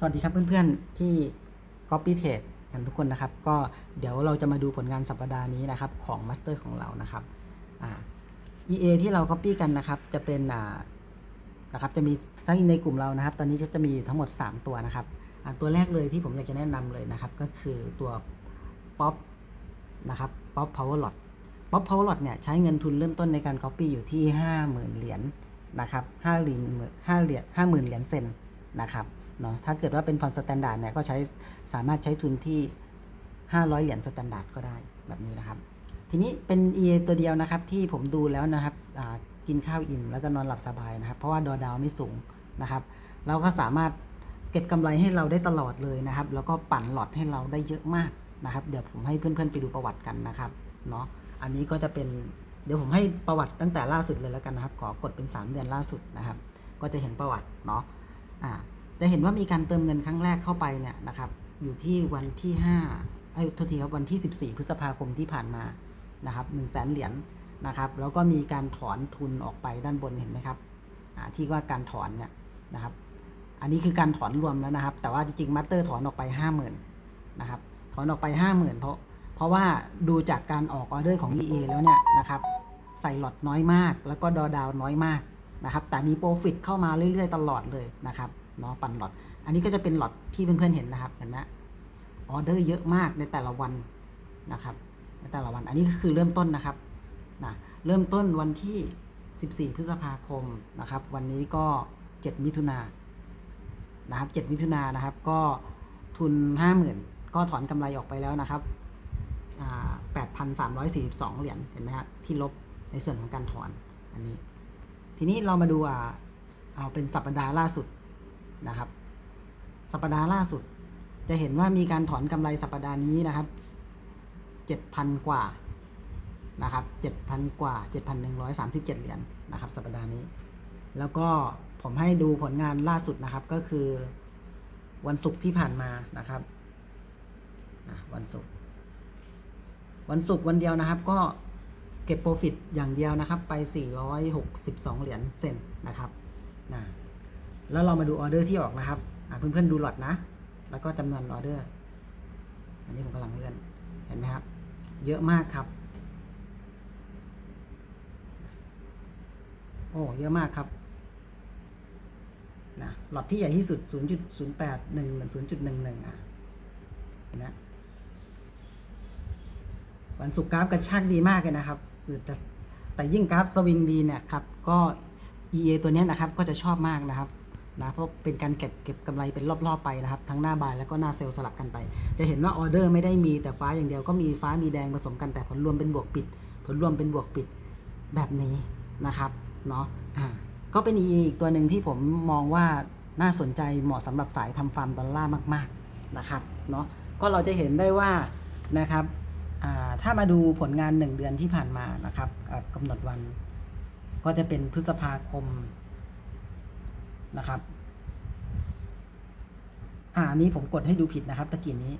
สวัสดีครับเพื่อนๆที่ Copy Trade กันทุกคนนะครับ ก็เดี๋ยวเราจะมาดูผลงานสัปดาห์นี้นะครับของมาสเตอร์ของเรานะครับอ่า EA ที่เรา Copy กันนะครับจะเป็นอ่านะครับจะมีทั้งในกลุ่มเรานะครับ ตอนนี้จะมีทั้งหมด 3 ตัวนะครับอ่าตัวแรกเลยที่ผมอยากจะแนะนำเลยนะครับ ก็คือตัว Pop นะครับ Pop Power Lot Pop Power Lot เนี่ยใช้เงินทุนเริ่มต้นในการ Copy อยู่ที่ 50,000 เหรียญนะครับ5เหรียญ5เหรียญ50,000เหรียญเซนนะครับ เนาะถ้าเกิดว่าเป็นพรสแตนดาร์ดเนี่ยก็ใช้สามารถใช้ทุนที่ 500 เหรียญสแตนดาร์ดก็ได้แบบนี้นะครับ ทีนี้เป็น EA ตัวเดียวนะครับที่ผมดูแล้วนะครับกินข้าวอิ่มแล้วก็นอนหลับสบายนะครับ เพราะว่าดอดาวไม่สูงนะครับ เราก็สามารถเก็บกำไรให้เราได้ตลอดเลยนะครับ แล้วก็ปั่นหลอดให้เราได้เยอะมากนะครับ เดี๋ยวผมให้เพื่อนๆไปดูประวัติกันนะครับเนาะอันนี้ก็จะเป็นเดี๋ยวผมให้ประวัติตั้งแต่ล่าสุดเลยแล้วกันนะครับ ขอกดเป็น 3 เดือนล่าสุดนะครับ ก็จะเห็นประวัติเนาะอ่า จะเห็นว่ามีการเติมเงินครั้งแรกเข้าไปเนี่ยนะครับอยู่ที่วันที่5ไอ้ทษทีครับวันที่ 14 พฤษภาคมที่ผ่านมานะครับ1 0 0 0 0แสนเหรียญนะครับแล้วก็มีการถอนทุนออกไปด้านบนเห็นไหมครับอ่าที่ว่าการถอนเนี่ยนะครับอันนี้คือการถอนรวมแล้วนะครับ แต่ว่าจริงๆมัตเตอร์ถอนออกไป 50,000นะครับถอนออกไป 50,000 เพราะเพราะว่าดูจากการออกออเดอร์ของ EA แล้วเนี่ยนะครับใส่หลอดน้อยมาก แล้วก็ดอดาวน้อยมากนะครับแต่มีโปรฟิตเข้ามาเรื่อยๆ ตลอดเลยนะครับ เนาะปั่นหลอด อันนี้ก็จะเป็นหลอดที่เพื่อนๆเห็นนะครับเห็นไหมออเดอร์เยอะมากในแต่ละวันนะครับในแต่ละวันอันนี้ก็คือเริ่มต้นนะครับนะเริ่มต้นวันที่ 14 พฤษภาคมนะครับ วันนี้ก็ 7 มิถุนานะครับ 7 มิถุนานะครับ ก็ทุน 50,000 ก็ถอนกำไรออกไปแล้วนะครับอ่า8,342 เหรียญเห็นไหมฮะที่ลบในส่วนของการถอนอันนี้ ทีนี้เรามาดูเอาเป็นสัปดาห์ล่าสุด นะครับ สัปดาห์ล่าสุด จะเห็นว่ามีการถอนกำไรสัปดาห์นี้นะครับ7,000กว่านะครับ7,000กว่า7,137เหรียญนะครับ สัปดาห์นี้ แล้วก็ผมให้ดูผลงานล่าสุดนะครับก็คือวันศุกร์ที่ผ่านมานะครับวันศุกร์วันศุกร์วันเดียวนะครับก็เก็บโปรฟิตอย่างเดียวนะครับไป 462 เหรียญเซนนะครับนะ แล้วเรามาดูออเดอร์ที่ออกนะครับอะเพื่อนๆดูหลอดนะ แล้วก็จำนวนออเดอร์ อันนี้ผมกำลังเลื่อน เห็นไหมครับ เยอะมากครับ โอ้เยอะมากครับนะหลอดที่ใหญ่ที่สุด 0.08 1 0.11อะเห็นไหมวันศุกร์กราฟกระชากดีมากเลยนะครับแต่แต่ยิ่งกราฟสวิงดีเนี่ยครับ ก็ EA ตัวนี้นะครับ ก็จะชอบมากนะครับ นะเพราะเป็นการเก็บเก็บกำไรเป็นรอบๆไปนะครับ ทั้งหน้าบายแล้วก็หน้าเซลล์สลับกันไป จะเห็นว่าออเดอร์ไม่ได้มีแต่ฟ้าอย่างเดียวก็มีฟ้ามีแดงผสมกันแต่ผลรวมเป็นบวกปิด ผลรวมเป็นบวกปิดแบบนี้นะครับเนาะอ่าก็เป็นอีกตัวหนึ่งที่ผมมองว่าน่าสนใจเหมาะสำหรับสายทำฟาร์มดอลลาร์มากๆนะครับเนาะก็เราจะเห็นได้ว่านะครับถ้ามาดูผลงาน 1 เดือนที่ผ่านมานะครับกำหนดวันก็จะเป็นพฤษภาคม นะครับอ่าอันนี้ผมกดให้ดูผิดนะครับตะกี้นี้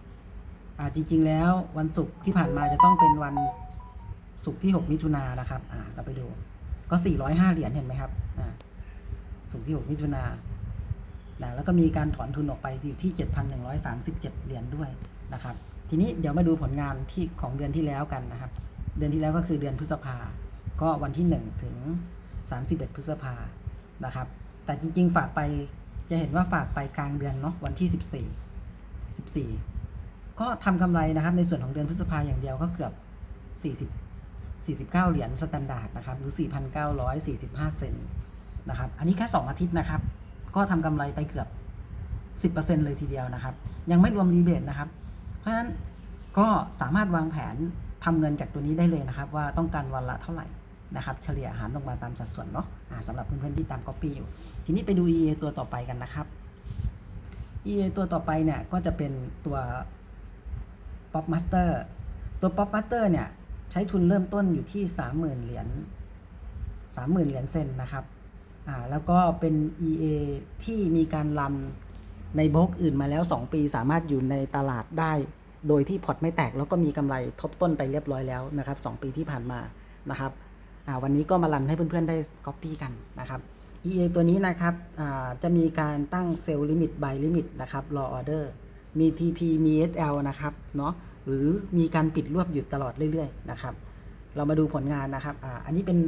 อ่าจริง ๆ แล้ววันศุกร์ที่ผ่านมาจะต้องเป็นวันศุกร์ที่ 6 มิถุนายนนะครับอ่าเราไปดูก็ 405 เหรียญเห็นไหมครับอ่าศุกร์ที่ 6 มิถุนายนนะแล้วก็มีการถอนทุนออกไปอยู่ที่ 7,137 เหรียญด้วยนะครับ ทีนี้เดี๋ยวมาดูผลงานที่ของเดือนที่แล้วกันนะครับ เดือนที่แล้วก็คือเดือนพฤษภา ก็วันที่ 1 ถึง 31 พฤษภานะครับ แต่จริง ๆ ฝากไปจะเห็นว่าฝากไปกลางเดือนเนาะวันที่ 14 14 ก็ทำกำไรนะครับในส่วนของเดือนพฤษภาอย่างเดียวก็เกือบ 40 49 เหรียญสแตนดาร์ดนะครับหรือ 4,945 เซนต์นะครับอันนี้แค่ 2 อาทิตย์นะครับ ก็ทำกำไรไปเกือบ 10%เลยทีเดียวนะครับ ยังไม่รวมรีเบทนะครับ เพราะฉะนั้นก็สามารถวางแผนทำเงินจากตัวนี้ได้เลยนะครับ ว่าต้องการวันละเท่าไหร่ นะครับเฉลี่ยหารลงมาตามสัดส่วนเนาะอ่าสำหรับเพื่อนๆที่ตาม Copy อยู่ ทีนี้ไปดู EA ตัวต่อไปกันนะครับ EA ตัวต่อไปเนี่ยก็จะเป็นตัว Pop Master ตัว Pop Master เนี่ยใช้ทุนเริ่มต้นอยู่ที่ 30,000 เหรียญ30,000 เหรียญเซนนะครับอ่าแล้วก็เป็น EA ที่มีการรันในบล็อกอื่นมาแล้ว 2 ปีสามารถอยู่ในตลาดได้ โดยที่พอร์ตไม่แตกแล้วก็มีกำไรทบต้นไปเรียบร้อยแล้วนะครับ 2 ปีที่ผ่านมานะครับ วันนี้ก็มารันให้เพื่อนๆได้ Copy กันนะครับ EA ตัวนี้นะครับจะมีการตั้งเซลล์ลิมิต by ลิมิตนะครับรอออเดอร์มี TP มี SL นะครับเนาะหรือมีการปิดรวบหยุดตลอดเรื่อยๆนะครับ เรามาดูผลงานนะครับออันนี้เป็น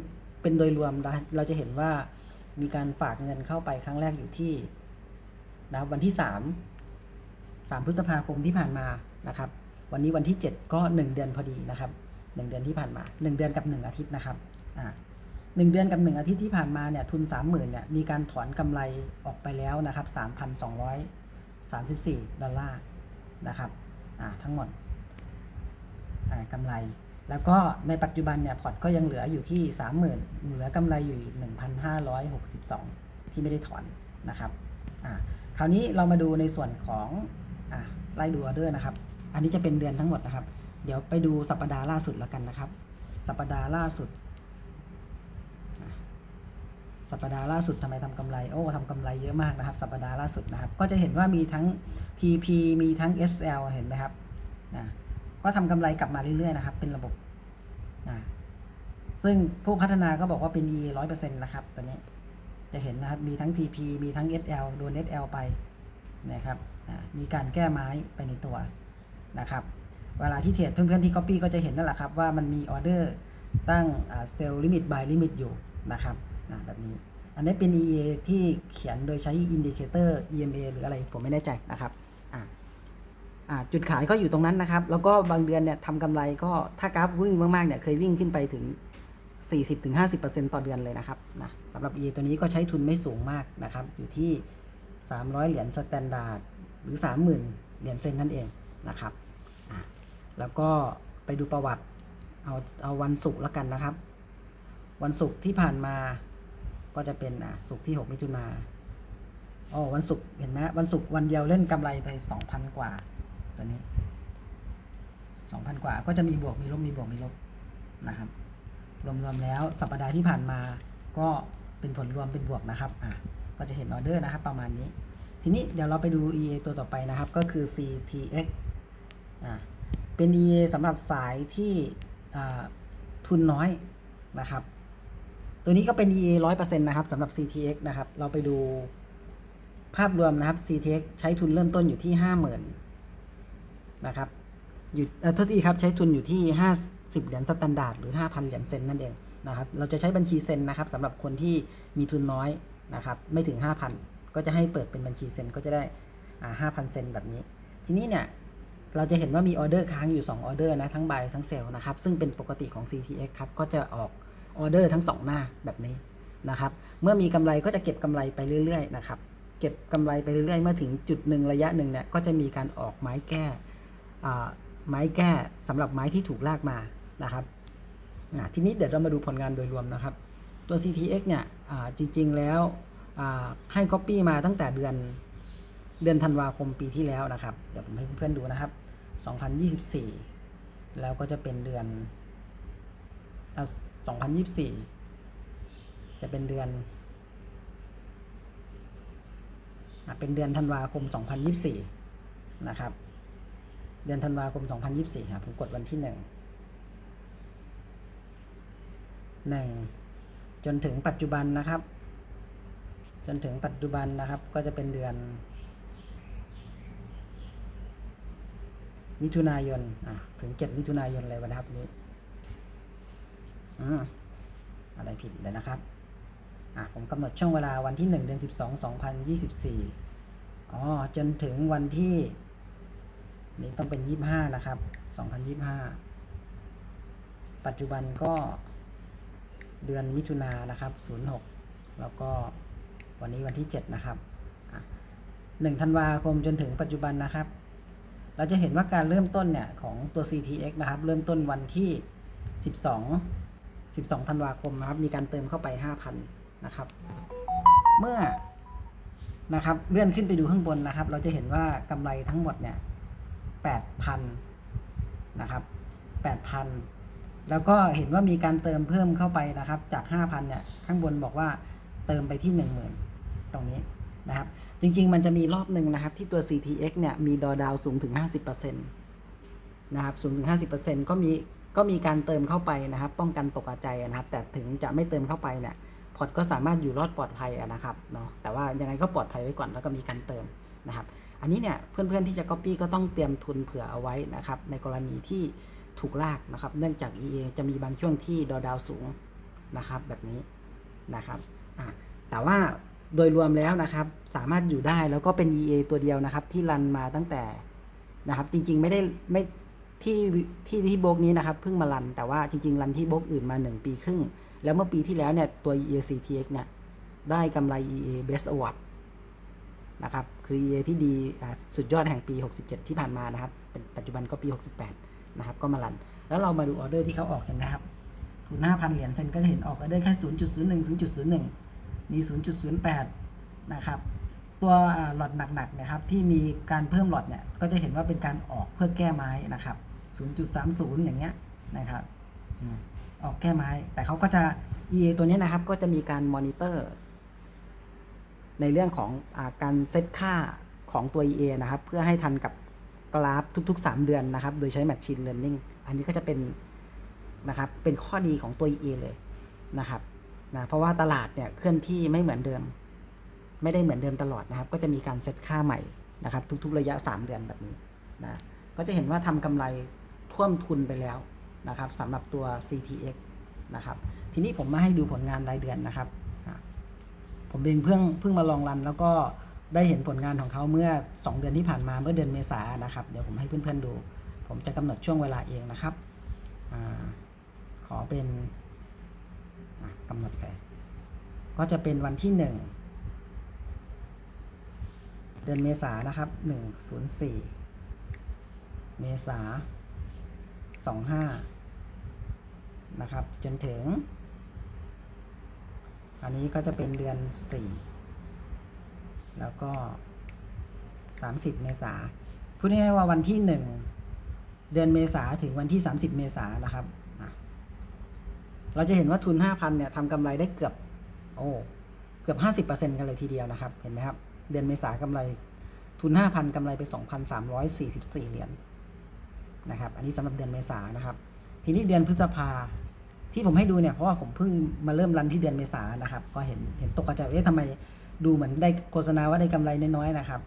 เป็นโดยรวมนะเราจะเห็นว่ามีการฝากเงินเข้าไปครั้งแรกอยู่ที่นะวันที่ 3 3 พฤษภาคมที่ผ่านมานะครับ วันนี้วันที่ 7 ก็ 1 เดือนพอดีนะครับ 1 เดือนที่ผ่านมา 1 เดือนกับ 1 อาทิตย์นะครับ หนึ่งเดือนกับหนึ่งอาทิตย์ที่ผ่านมาเนี่ยทุนสามหมื่นเนี่ยมีการถอนกำไรออกไปแล้วนะครับสามพันสองร้อยสามสิบสี่ดอลลาร์นะครับทั้งหมดกำไร แล้วก็ในปัจจุบันเนี่ยพอร์ตก็ยังเหลืออยู่ที่สามหมื่นเหลือกำไรอยู่อีกหนึ่งพันห้าร้อยหกสิบสองที่ไม่ได้ถอนนะครับคราวนี้เรามาดูในส่วนของไล่ดูออเดอร์นะครับ อันนี้จะเป็นเดือนทั้งหมดนะครับ เดี๋ยวไปดูสัปดาห์ล่าสุดแล้วกันนะครับ สัปดาห์ล่าสุด สัปดาห์ล่าสุดทำไมทำกำไร โอ้ทำกำไรเยอะมากนะครับ สัปดาห์ล่าสุดนะครับ ก็จะเห็นว่ามีทั้ง TP มีทั้ง SL เห็นไหมครับนะก็ทำกำไรกลับมาเรื่อยๆนะครับ เป็นระบบนะซึ่งผู้พัฒนาก็บอกว่าเป็น E ร้อยเปอร์เซ็นต์นะครับตัวนี้จะเห็นนะครับ มีทั้ง TP มีทั้ง SL โดน SL ไปนะครับอ่ามีการแก้ไม้ไปในตัวนะครับ เวลาที่เทรดเพื่อนๆที่ Copy ก็จะเห็นนั่นแหละครับว่ามันมีออเดอร์ตั้งเซลล์ลิมิต by ลิมิตอยู่นะครับ แบบนี้ อันนี้เป็น EA ที่เขียนโดยใช้อินดิเคเตอร์ EMA หรืออะไรผมไม่แน่ใจนะครับอ่าจุดขายก็อยู่ตรงนั้นนะครับ แล้วก็บางเดือนเนี่ยทำกำไรก็ถ้ากราฟวิ่งมากๆเนี่ยเคยวิ่งขึ้นไปถึง 40-50%ต่อเดือนเลยนะครับนะสำหรับ EA ตัวนี้ก็ใช้ทุนไม่สูงมากนะครับ อยู่ที่ 300 เหรียญสแตนดาร์ดหรือ 30,000 เหรียญเซนนั่นเองนะครับแล้วก็ไปดูประวัติเอาเอาวันศุกร์แล้วกันนะครับ วันศุกร์ที่ผ่านมา ก็จะเป็นอะศุกร์ที่ 6 มิถุนาอ๋อวันศุกร์เห็นไหมวันศุกร์วันเดียวเล่นกำไรไป 2,000 กว่า ตัวนี้ 2,000 กว่าก็จะมีบวกมีลบมีบวกมีลบนะครับ รวมๆแล้วสัปดาห์ที่ผ่านมาก็เป็นผลรวมเป็นบวกนะครับอะก็จะเห็นออเดอร์นะครับ ประมาณนี้ ทีนี้เดี๋ยวเราไปดู EA ตัวต่อไปนะครับ ก็คือ CTX อะเป็น EA สำหรับสายที่อ่าทุนน้อยนะครับ ตัวนี้ก็เป็น EA 100%นะครับสำหรับ CTX นะครับ เราไปดูภาพรวมนะครับ CTX ใช้ทุนเริ่มต้นอยู่ที่ 50,000นะครับอยู่เอ่อโทษทีครับ ใช้ทุนอยู่ที่ 50 เหรียญสแตนดาร์ดหรือ 5,000 เหรียญเซนนั่นเองนะครับ เราจะใช้บัญชีเซนนะครับสำหรับคนที่มีทุนน้อยนะครับ ไม่ถึง 5,000 ก็จะให้เปิดเป็นบัญชีเซนก็จะได้อ่า5,000 เซนแบบนี้ ทีนี้เนี่ยเราจะเห็นว่ามีออเดอร์ค้างอยู่ 2 ออเดอร์นะทั้ง buy ทั้ง sell นะครับ ซึ่งเป็นปกติของ CTX ครับ ก็จะออก ออเดอร์ทั้ง 2 หน้าแบบนี้นะครับ เมื่อมีกำไรก็จะเก็บกำไรไปเรื่อยๆนะครับ เก็บกำไรไปเรื่อยๆ เมื่อถึงจุดหนึ่งระยะหนึ่งเนี่ยก็จะมีการออกไม้แก้ไม้แก้สำหรับไม้ที่ถูกลากมานะครับทีนี้เดี๋ยวเรามาดูผลงานโดยรวมนะครับ ตัว CTX เนี่ยจริงๆแล้วให้ Copy มาตั้งแต่เดือนเดือนธันวาคมปีที่แล้วนะครับ เดี๋ยวผมให้เพื่อนๆดูนะครับ 2024 แล้วก็จะเป็นเดือน 2024 จะเป็นเดือนเป็นเดือนธันวาคม 2024 นะครับ เดือนธันวาคม 2024ครับผมกดวันที่หนึ่งหนึ่งจนถึงปัจจุบันนะครับ จนถึงปัจจุบันนะครับ ก็จะเป็นเดือน มิถุนายนถึงเจ็ดมิถุนายนเลยวันนะครับนี้ อะไรผิดเลยนะครับอะผมกำหนดช่วงเวลาวันที่หนึ่งเดือนสิบสองสองพันยี่สิบสี่อ๋อ จนถึงวันที่ นี่ต้องเป็นยี่ห้านะครับสองพันยี่ห้าปัจจุบันก็เดือนมิถุนายนนะครับศูนย์หกแล้วก็วันนี้วันที่เจ็ดนะครับอะหนึ่งธันวาคมจนถึงปัจจุบันนะครับ เราจะเห็นว่าการเริ่มต้นเนี่ยของตัว CTX นะครับ เริ่มต้นวันที่ 12 12ธันวาคมนะครับ มีการเติมเข้าไป 5,000 นะครับ เมื่อนะครับเลื่อนขึ้นไปดูข้างบนนะครับ เราจะเห็นว่ากำไรทั้งหมดเนี่ย8,000นะครับ8,000 แล้วก็เห็นว่ามีการเติมเพิ่มเข้าไปนะครับ จาก 5,000เนี่ยข้างบนบอกว่าเติมไปที่ 10,000 ตรงนี้นะครับ จริง ๆ มันจะมีรอบหนึ่งนะครับ ที่ตัว CTX เนี่ยมีดอดาวสูงถึง 50%นะครับสูงถึง 50%ก็มี ก็มีการเติมเข้าไปนะครับ ป้องกันตกใจนะครับ แต่ถึงจะไม่เติมเข้าไปเนี่ยพอร์ตก็สามารถอยู่รอดปลอดภัยนะครับเนาะแต่ว่ายังไงก็ปลอดภัยไว้ก่อนแล้วก็มีการเติมนะครับ อันนี้เนี่ยเพื่อนๆที่จะ Copy ก็ต้องเตรียมทุนเผื่อเอาไว้นะครับ ในกรณีที่ถูกลากนะครับ เนื่องจาก EA จะมีบางช่วงที่ดอดาวสูงนะครับ แบบนี้นะครับแต่ว่าโดยรวมแล้วนะครับ สามารถอยู่ได้แล้วก็เป็น EA ตัวเดียวนะครับ ที่รันมาตั้งแต่นะครับ จริงๆไม่ได้ไม่ ที่ที่ที่โบกนี้นะครับเพิ่งมารัน แต่ว่าจริง ๆ รันที่โบกอื่นมา 1 ปีครึ่ง แล้วเมื่อปีที่แล้วเนี่ยตัว EA CTX เนี่ยได้กำไร EA Best Award นะครับ คือ EA ที่ดีสุดยอดแห่งปี 67 ที่ผ่านมานะครับ เป็นปัจจุบันก็ปี 68 นะครับ ก็มารัน แล้วเรามาดูออเดอร์ที่เขาออกกันนะครับทุน5,000 เหรียญเซนก็จะเห็นออกออเดอร์แค่ 0.01 0.01 มี 0.08 นะครับ ตัวหลอดหนักๆนะครับที่มีการเพิ่มหลอดเนี่ยก็จะเห็นว่าเป็นการออกเพื่อแก้ไม้นะครับ 0.30 อย่างเงี้ยนะครับออกแก้ไม้ แต่เขาก็จะ EA ตัวนี้นะครับ ก็จะมีการมอนิเตอร์ ในเรื่องของอการเซตค่าของตัว EA นะครับ เพื่อให้ทันกับกราฟทุก ๆ 3 เดือนนะครับ โดยใช้ Machine Learning อันนี้ก็จะเป็นนะครับ เป็นข้อดีของตัว EA เลยนะครับนะเพราะว่าตลาดเนี่ยเคลื่อนที่ไม่เหมือนเดิม ไม่ได้เหมือนเดิมตลอดนะครับ ก็จะมีการเซตค่าใหม่นะครับ ทุก ๆ ระยะ 3 เดือนแบบนี้นะ ก็จะเห็นว่าทำกำไร ท่วมทุนไปแล้วนะครับสำหรับตัว CTX นะครับ ทีนี้ผมมาให้ดูผลงานรายเดือนนะครับ ผมเองเพิ่งเพิ่งมาลองรัน แล้วก็ได้เห็นผลงานของเขาเมื่อ 2 เดือนที่ผ่านมาเมื่อเดือนเมษานะครับ เดี๋ยวผมให้เพื่อนๆดู ผมจะกำหนดช่วงเวลาเองนะครับอขอเป็นกำหนดไปก็จะเป็นวันที่ 1 เดือนเมษานนะครับ 104 เมษา 25 นะครับ จนถึง อันนี้ก็จะเป็นเดือน 4 แล้วก็ 30 เมษาพูดง่ายๆว่าวันที่ 1 เดือนเมษาถึงวันที่ 30 เมษานะครับ เราจะเห็นว่าทุน 5,000 เนี่ยทำกำไรได้เกือบ โอ้ เกือบ 50%กันเลยทีเดียวนะครับ เห็นไหมครับ เดือนเมษากำไรทุน 5,000กำไรไป 2,344 เหรียญ นะครับ อันนี้สำหรับเดือนเมษานะครับ ทีนี้เดือนพฤษภาที่ผมให้ดูเนี่ยเพราะว่าผมเพิ่งมาเริ่มรันที่เดือนเมษานะครับ ก็เห็นเห็นตกกระจายเอ๊ะทำไมดูเหมือนได้โฆษณาว่าได้กำไรน้อยๆนะครับ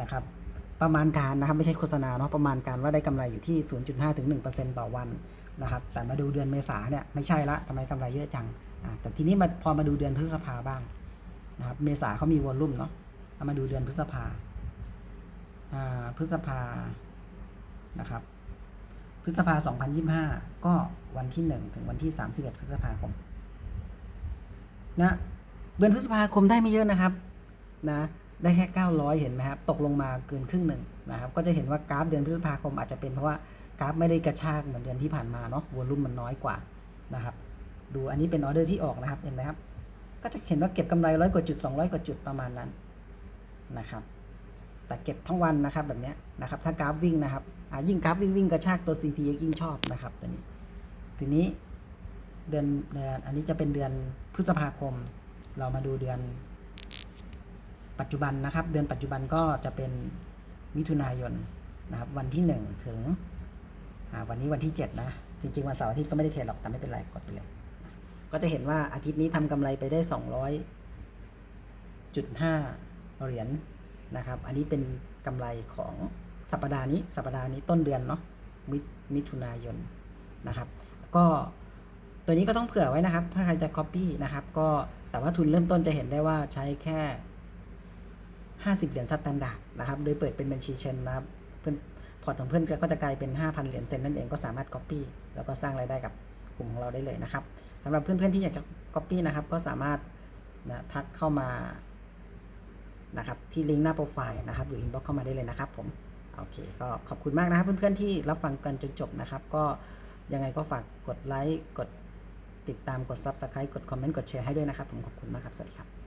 นะครับ ประมาณการนะครับไม่ใช่โฆษณาเนาะประมาณการว่าได้กำไรอยู่ที่ 0.5ถึง1%ต่อวันนะครับ แต่มาดูเดือนเมษาเนี่ยไม่ใช่ละทำไมกำไรเยอะจังแต่ทีนี้มาพอมาดูเดือนพฤษภาบ้างนะครับเมษาเขามีวอลลุ่มเนาะเอามาดูเดือนพฤษภาพฤษภานะครับ ฤษภา 2025 ก็วันที่ 1 ถึงวันที่ 31 พฤษภาคมนะเดือนพฤษภาคมได้ไม่เยอะนะครับนะได้แค่ 900 เห็นไหมครับ ตกลงมาเกินครึ่งหนึ่งนะครับ ก็จะเห็นว่ากราฟเดือนพฤษภาคมอาจจะเป็นเพราะว่ากราฟไม่ได้กระชากเหมือนเดือนที่ผ่านมาเนาะวอลลุ่มมันน้อยกว่านะครับ ดูอันนี้เป็นออเดอร์ที่ออกนะครับ เห็นไหมครับ ก็จะเห็นว่าเก็บกำไรร้อยกว่าจุด 200 กว่าจุดประมาณนั้นนะครับ แต่เก็บทั้งวันนะครับแบบนี้นะครับ ถ้ากราฟวิ่งนะครับ ยิ่งกราฟวิ่งวิ่งกระชากตัว CPX ยิ่งชอบนะครับตัวนี้ ทีนี้เดือนเดือนอันนี้จะเป็นเดือนพฤษภาคม เรามาดูเดือน ปัจจุบันนะครับ เดือนปัจจุบันก็จะเป็นมิถุนายนนะครับ วันที่ 1 ถึงวันนี้วันที่ 7 นะ จริงๆ วันเสาร์อาทิตย์ก็ไม่ได้เทรดหรอกแต่ไม่เป็นไรกดไปเลย ก็จะเห็นว่าอาทิตย์นี้ทำกำไรไปได้ 200.5 เหรียญนะครับ อันนี้เป็นกำไรของ สัปดาห์นี้สัปดาห์นี้ต้นเดือนเนาะมิมิถุนายนนะครับ ก็ตัวนี้ก็ต้องเผื่อไว้นะครับ ถ้าใครจะ Copy นะครับ ก็แต่ว่าทุนเริ่มต้นจะเห็นได้ว่าใช้แค่ 50 เหรียญสแตนดาร์ดนะครับ โดยเปิดเป็นบัญชีเชนนะครับเพื่อนพอร์ตของเพื่อนก็จะกลายเป็น 5,000 เหรียญเซนนั่นเองก็สามารถ Copy แล้วก็สร้างรายได้กับกลุ่มของเราได้เลยนะครับสำหรับเพื่อนๆที่อยากจะ Copy นะครับ ก็สามารถนะทักเข้ามานะครับที่ลิงก์หน้าโปรไฟล์นะครับหรือ inbox เข้ามาได้เลยนะครับผม โอเคก็ขอบคุณมากนะครับเพื่อนๆที่รับฟังกันจนจบนะครับ ก็ยังไงก็ฝากกดไลค์กดติดตามกด Subscribe กดคอมเมนต์กดแชร์ให้ด้วยนะครับ ผมขอบคุณมากครับ สวัสดีครับ